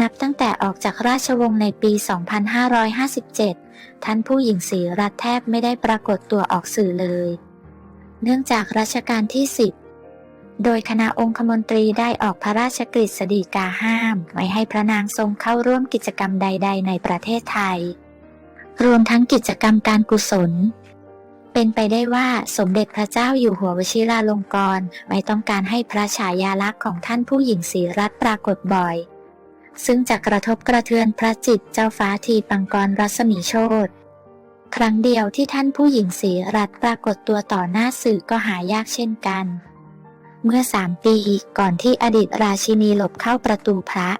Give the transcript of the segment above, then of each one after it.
นับตั้งแต่ออกจากราชวงศ์ในปี 2557 ท่านผู้หญิงศรีรัตน์แทบไม่ได้ปรากฏตัวออกสื่อเลย เนื่องจากรัชกาลที่ 10 โดยคณะองคมนตรีได้ออกพระราชกฤษฎีกาห้ามไม่ให้พระนางทรงเข้าร่วมกิจกรรมใด ๆ ในประเทศไทย รวมทั้งกิจกรรมการกุศล เป็นไปได้ว่าสมเด็จพระเจ้าอยู่หัววชิราลงกรณ์ไม่ต้องการให้พระฉายาลักษณ์ของท่านผู้หญิงศรีรัตน์ปรากฏบ่อย ซึ่งจะกระทบกระเทือนพระจิตเจ้าฟ้าทีปังกรรัศมีโชตครั้งเดียวที่ท่านผู้หญิงศรีรัตปรากฏตัวต่อหน้าสื่อก็หายากเช่นกัน เมื่อสามปีก่อนที่อดีตราชินีหลบเข้าประตูพระ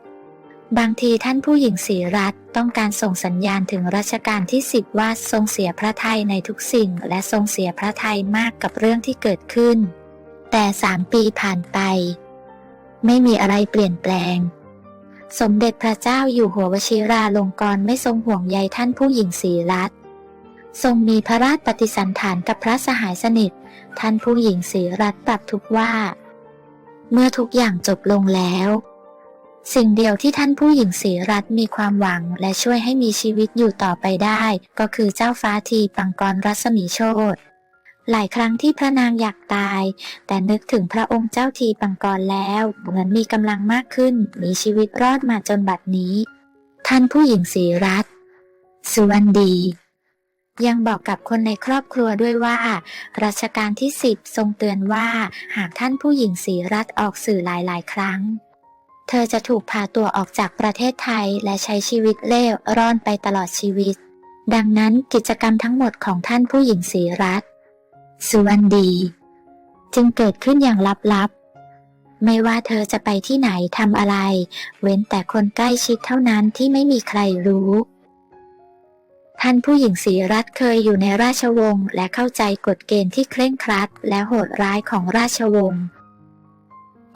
บางทีท่านผู้หญิงศรีรัตต้องการส่งสัญญาณถึงรัชกาลที่สิบว่าทรงเสียพระทัยในทุกสิ่งและทรงเสียพระทัยมากกับเรื่องที่เกิดขึ้น แต่สามปีผ่านไป ไม่มีอะไรเปลี่ยนแปลง สมเด็จพระเจ้าอยู่หัววชิราลงกรณ์ไม่ทรงห่วงใยท่านผู้หญิงศรีรัตน์ทรงมีพระราชปฏิสันฐานกับพระสหายสนิท ท่านผู้หญิงศรีรัตน์ปรับทุกว่า เมื่อทุกอย่างจบลงแล้ว สิ่งเดียวที่ท่านผู้หญิงศรีรัตน์มีความหวังและช่วยให้มีชีวิตอยู่ต่อไปได้ ก็คือเจ้าฟ้าทีปังกรรัศมีโชต หลายครั้งที่พระนางอยากตาย แต่นึกถึงพระองค์เจ้าทีปังกรแล้วเหมือนมีกำลังมากขึ้น มีชีวิตรอดมาจนบัดนี้ ท่านผู้หญิงศรีรัตน์สุวรรณดี ยังบอกกับคนในครอบครัวด้วยว่า รัชกาลที่สิบทรงเตือนว่าหากท่านผู้หญิงศรีรัตน์ออกสื่อหลายๆ ครั้งเธอจะถูกพาตัวออกจากประเทศไทยและใช้ชีวิตเล่ร่อนไปตลอดชีวิต ดังนั้นกิจกรรมทั้งหมดของท่านผู้หญิงศรีรัตน์ สุวรรณดี จึงเกิดขึ้นอย่างลับๆ ไม่ว่าเธอจะไปที่ไหนทำอะไร เว้นแต่คนใกล้ชิดเท่านั้นที่ไม่มีใครรู้ ท่านผู้หญิงศรีรัตเคยอยู่ในราชวงศ์และเข้าใจกฎเกณฑ์ที่เคร่งครัด และโหดร้ายของราชวงศ์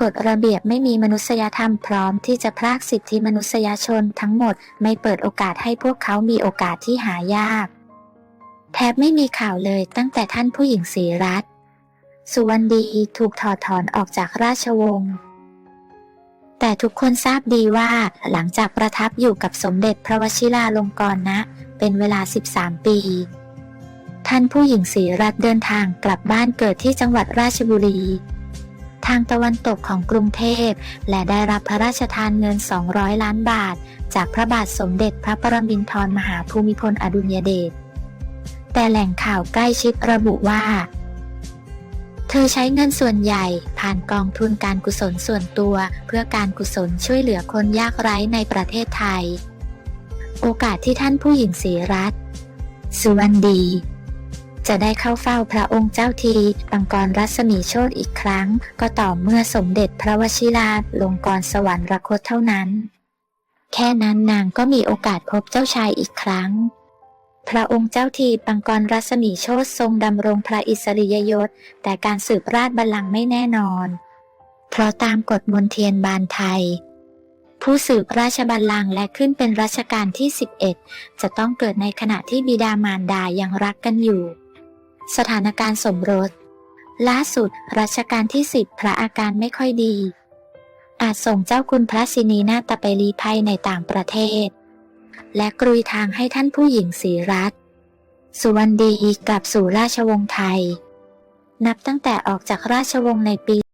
กฎระเบียบไม่มีมนุษยธรรมพร้อมที่จะพรากสิทธิมนุษยชนทั้งหมดไม่เปิดโอกาสให้พวกเขามีโอกาสที่หายาก แทบไม่มีข่าวเลยตั้งแต่ท่านผู้หญิงศรีรัตน์สุวรรณดีถูกถอดถอนออกจากราชวงศ์แต่ทุกคนทราบดีว่าหลังจากประทับอยู่กับสมเด็จพระวชิราลงกรณ์นะ เป็นเวลา 13 ปี ท่านผู้หญิงศรีรัตน์เดินทางกลับบ้านเกิดที่จังหวัดราชบุรี ทางตะวันตกของกรุงเทพ และได้รับพระราชทานเงิน 200 ล้านบาท จากพระบาทสมเด็จพระปรมินทรมหาภูมิพลอดุลยเดช แต่แหล่งข่าวใกล้ชิดระบุว่า เธอใช้เงินส่วนใหญ่ ผ่านกองทุนการกุศลส่วนตัว เพื่อการกุศลช่วยเหลือคนยากไร้ในประเทศไทย โอกาสที่ท่านผู้หญิงศรีรัตน์สุวรรณดี จะได้เข้าเฝ้าพระองค์เจ้าทีปังกรรัศมีโชตอีกครั้ง ก็ต่อเมื่อสมเด็จพระวชิราลงกรสวรรคตเท่านั้น แค่นั้นนางก็มีโอกาสพบเจ้าชายอีกครั้ง พระองค์เจ้าทีปังกรรัศมีโชตทรงดำรงพระอิสริยยศ แต่การสืบราชบัลลังก์ไม่แน่นอน เพราะตามกฎมนเทียนบานไทย ผู้สืบราชบัลลังก์และขึ้นเป็นรัชกาลที่ 11 จะต้องเกิดในขณะที่บิดามารดายังรักกันอยู่ สถานการณ์สมรสล่าสุดรัชกาลที่ 10 พระอาการไม่ค่อยดี อาจส่งเจ้าคุณพระสินีนาฏไปรีภัยในต่างประเทศ และกรุยทางให้ท่านผู้หญิงศรีรัตน์สุวรรณดีกลับสู่ราชวงศ์ไทย นับตั้งแต่ออกจากราชวงศ์ในปี